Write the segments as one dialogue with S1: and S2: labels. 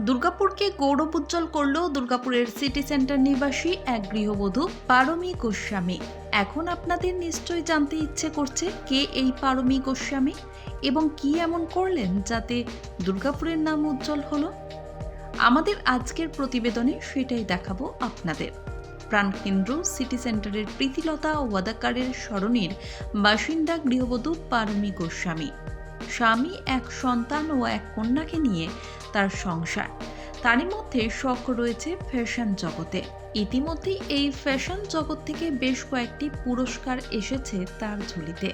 S1: দুর্গাপুরকে গৌরবোজ্জ্বল করল দুর্গাপুরের city centre নিবাসী এক গৃহবধূ, পারমী গোস্বামী। এখন আপনাদের নিশ্চয়ই জানতে ইচ্ছে করছে কে এই পারমী গোস্বামী এবং কি এমন করলেন যাতে দুর্গাপুরের নাম উজ্জ্বল হলো? আমাদের আজকের প্রতিবেদনে সেটাই দেখাবো আপনাদের। প্রাণকেন্দ্র সিটি সেন্টারের প্রীতিলতা ওয়াদাকারের স্মরণীর বাসিন্দা গৃহবধূ পারমী গোস্বামী। স্বামী, এক সন্তান ও এক কন্যাকে নিয়ে তার সংসার। তারই মধ্যে শখ রয়েছে ফ্যাশন জগতে। ইতিমধ্যেই এই ফ্যাশন জগৎ থেকে বেশ কয়েকটি পুরস্কার এসেছে তার ঝুলিতে।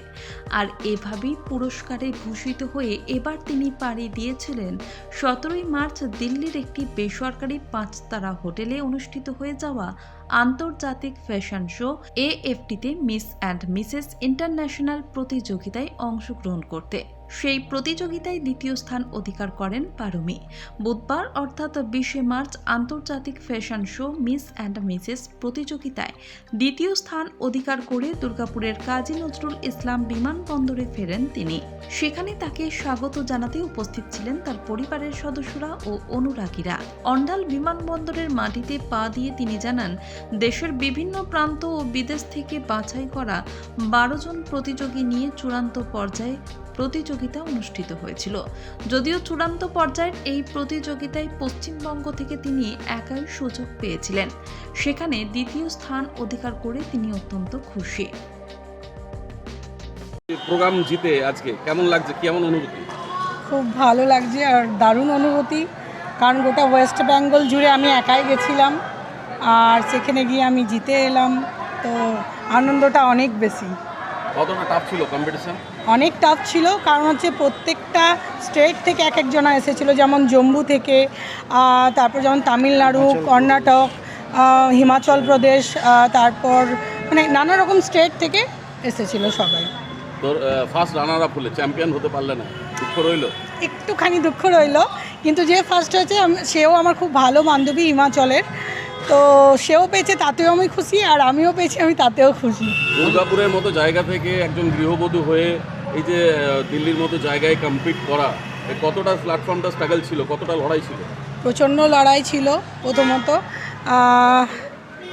S1: আর এভাবেই পুরস্কারে ভূষিত হয়ে এবার তিনি পাড়ি দিয়েছিলেন সতেরোই মার্চ দিল্লির একটি বেসরকারি পাঁচতারা হোটেলে অনুষ্ঠিত হয়ে যাওয়া আন্তর্জাতিক ফ্যাশন শো এএফটিতে মিস অ্যান্ড মিসেস ইন্টারন্যাশনাল প্রতিযোগিতায় অংশগ্রহণ করতে। সেই প্রতিযোগিতায় দ্বিতীয় স্থান অধিকার করেন পারমি। বুধবার, অর্থাৎ বিশে মার্চ, আন্তর্জাতিক fashion show miss and missus প্রতিযোগিতায় দ্বিতীয় স্থান অধিকার করে দুর্গাপুরের কাজী নজরুল ইসলাম বিমানবন্দরে ফেরেন তিনি। সেখানে তাকে স্বাগত জানাতে উপস্থিত ছিলেন তার পরিবারের সদস্যরা ও অনুরাগীরা। অন্ডাল বিমানবন্দরের মাটিতে পা দিয়ে তিনি জানান, দেশের বিভিন্ন প্রান্ত ও বিদেশ থেকে বাছাই করা বারো জন প্রতিযোগী নিয়ে চূড়ান্ত পর্যায়ে প্রতিযোগিতা অনুষ্ঠিত হয়েছিল। যদিও চূড়ান্ত পর্যায়ের এই প্রতিযোগিতায় পশ্চিমবঙ্গ থেকে তিনি একাই সুযোগ পেয়েছিলেন। সেখানে দ্বিতীয় স্থান অধিকার করে তিনি অত্যন্ত খুশি।
S2: প্রোগ্রাম জিতে আজকে কেমন লাগছে? কেমন অনুভূতি?
S3: খুব ভালো লাগছে আর দারুণ অনুভূতি। কারণ গোটা ওয়েস্ট বেঙ্গল জুড়ে আমি একাই গেছিলাম আর সেখানে গিয়ে আমি জিতে এলাম। তো আনন্দটা অনেক বেশি।
S2: কতটা টাফ ছিল কম্পিটিশন
S3: অনেক টাফ ছিল কারণ হচ্ছে প্রত্যেকটা স্টেট থেকে এক একজনা এসেছিল যেমন জম্মু থেকে তারপর যেমন তামিলনাড়ু কর্ণাটক হিমাচল প্রদেশ তারপর মানে নানা রকম স্টেট থেকে এসেছিল সবাই।
S2: তোর ফার্স্ট রানার আপ হলে চ্যাম্পিয়ন হতে পারলে না দুঃখ রইল?
S3: একটুখানি দুঃখ রইল কিন্তু যে ফার্স্ট হয়েছে সেও আমার খুব ভালো বান্ধবী হিমাচলের। তো সেও পেয়েছে তাতেও আমি খুশি আর আমিও পেয়েছি আমি তাতেও খুশি।
S2: দুর্গাপুরের মতো জায়গা থেকে একজন গৃহবধূ হয়ে এই যে দিল্লির মতো জায়গায় কম্পিট করা কতটা প্ল্যাটফর্মটা স্ট্রাগল ছিল কতটা লড়াই ছিল?
S3: প্রচণ্ড লড়াই ছিল প্রথমত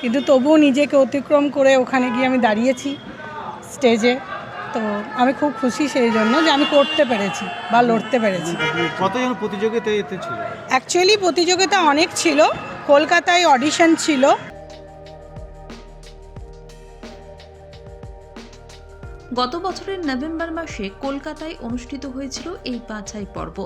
S3: কিন্তু তবুও নিজেকে অতিক্রম করে ওখানে গিয়ে আমি দাঁড়িয়েছি স্টেজে তো আমি খুব খুশি সেই জন্য যে আমি করতে পেরেছি বা লড়তে পেরেছি।
S4: কতজন প্রতিযোগিতায় এতে ছিল?
S3: অ্যাকচুয়ালি প্রতিযোগিতা অনেক ছিল কলকাতায় অডিশন ছিল।
S1: গত বছরের নভেম্বর মাসে কলকাতায় অনুষ্ঠিত হয়েছিল এই বাছাই পর্ব।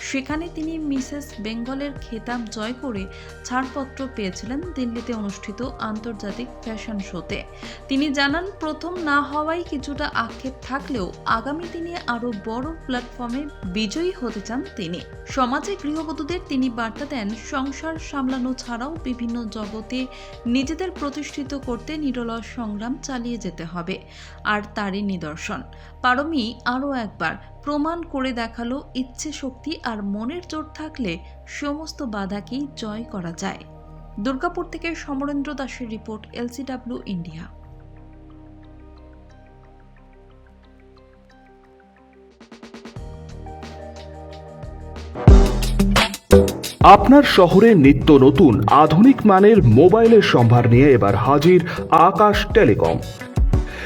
S1: সেখানে তিনি মিসেস বেঙ্গলের খেতাব জয় করে ছাড়পত্র পেয়েছিলেন দিল্লিতে অনুষ্ঠিত আন্তর্জাতিক ফ্যাশন শোতে। তিনি জানান, প্রথম না হওয়ায় কিছুটা আক্ষেপ থাকলেও আগামী দিনে আরও বড় প্ল্যাটফর্মে বিজয়ী হতে চান তিনি। সমাজে গৃহবধূদের তিনি বার্তা দেন, সংসার সামলানো ছাড়াও বিভিন্ন জগতে নিজেদের প্রতিষ্ঠিত করতে নিরলস সংগ্রাম চালিয়ে যেতে হবে। আর তারই নিদর্শন। পারমি আরও একবার প্রমাণ করে দেখাল ইচ্ছে শক্তি আর মনের জোর থাকলে সমস্ত বাধাকেই জয় করা যায়। দুর্গাপুর থেকে সমরেন্দ্র দাসের রিপোর্ট, এলসিডাব্লিউ ইন্ডিয়া।
S5: আপনার শহরে নিত্য নতুন, আধুনিক মানের মোবাইলের সম্ভার নিয়ে এবার হাজির আকাশ টেলিকম।